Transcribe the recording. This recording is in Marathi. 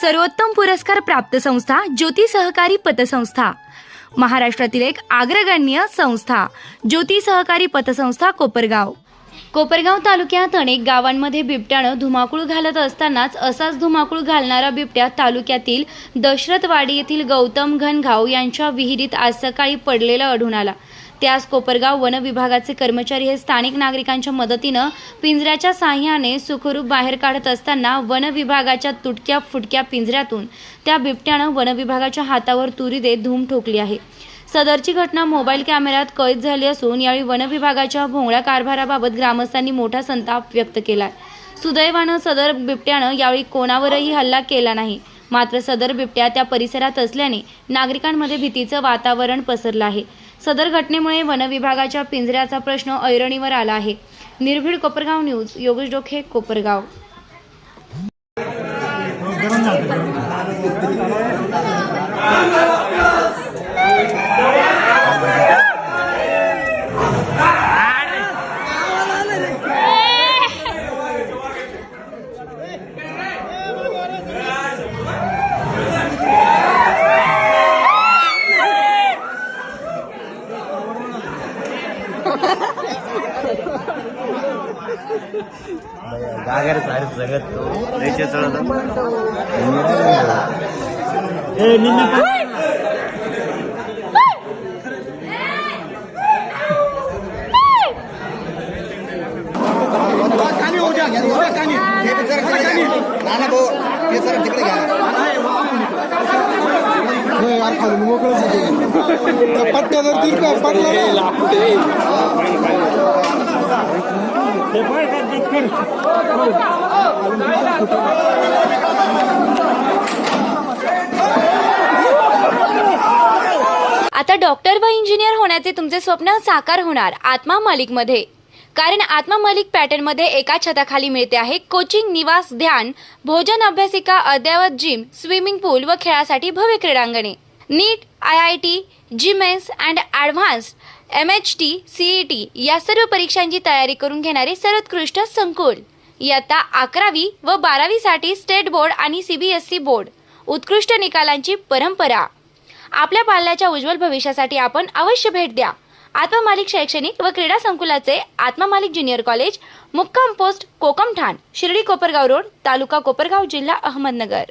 सर्वोत्तम पुरस्कार प्राप्त संस्था ज्योती सहकारी पतसंस्था. महाराष्ट्रातील एक अग्रगण्य संस्था ज्योती सहकारी पतसंस्था कोपरगाव. कोपरगाव तालुक्यात अनेक गावांमध्ये बिबट्यानं धुमाकूळ घालत असतानाच असाच धुमाकूळ घालणारा बिबट्या तालुक्यातील दशरथवाडी येथील गौतम घनघाव यांच्या विहिरीत आज सकाळी पडलेला आढळून आला. त्यास कोपरगाव वन विभागाचे कर्मचारी हे स्थानिक नागरिकांच्या मदतीनं पिंजऱ्याच्या साह्याने सुखरूप बाहेर काढत असताना वन विभागाच्या तुटक्या फुटक्या पिंजऱ्यातून त्या बिबट्यानं वन विभागाच्या हातावर तुरी देत धूम ठोकली आहे. सदरची घटना मोबाईल कॅमेऱ्यात कैद झाली असून यावेळी वन विभागाच्या भोंगळ्या कारभाराबाबत ग्रामस्थांनी मोठा संताप व्यक्त केलाय. सुदैवानं सदर बिबट्यानं यावेळी कोणावरही हल्ला केला नाही. मात्र सदर बिबट्या त्या परिसरात असल्याने नागरिकांमध्ये भीतीचं वातावरण पसरलं आहे. सदर घटनेमुळे वनविभागाच्या पिंजऱ्याचा प्रश्न ऐरणीवर आला आहे. निर्भीड कोपरगाव न्यूज योगेश डोखे कोपरगाव. जागर सारे जगत तो. हे पण जरा तिकडे घ्या नाना भाऊ हे जरा तिकडे घ्या मोकळं पट्ट्या जर तिरका पडला आता डॉक्टर व इंजिनियर होण्याचे तुमचे स्वप्न साकार होणार आत्मा मालिकमध्ये कारण आत्मा मालिक पॅटर्नमध्ये एका छताखाली मिळते आहे कोचिंग निवास ध्यान भोजन अभ्यासिका अद्ययावत जिम स्विमिंग पूल व खेळासाठी भव्य क्रीडांगणे. NEET I I T JEE Mains and advanced M H T C E T या सर्व परीक्षांची तयारी करून घेणारे सर्वोत्कृष्ट संकुल. इयत्ता अकरावी व बारावीसाठी स्टेट बोर्ड आणि C B S C board. उत्कृष्ट निकालांची परंपरा. आपल्या पाल्याच्या उज्ज्वल भविष्यासाठी आपण अवश्य भेट द्या. आत्ममालिक शैक्षणिक व क्रीडा संकुलाचे आत्ममालिक ज्युनियर कॉलेज मुक्काम पोस्ट कोकमठाण शिर्डी कोपरगाव रोड तालुका कोपरगाव जिल्हा अहमदनगर.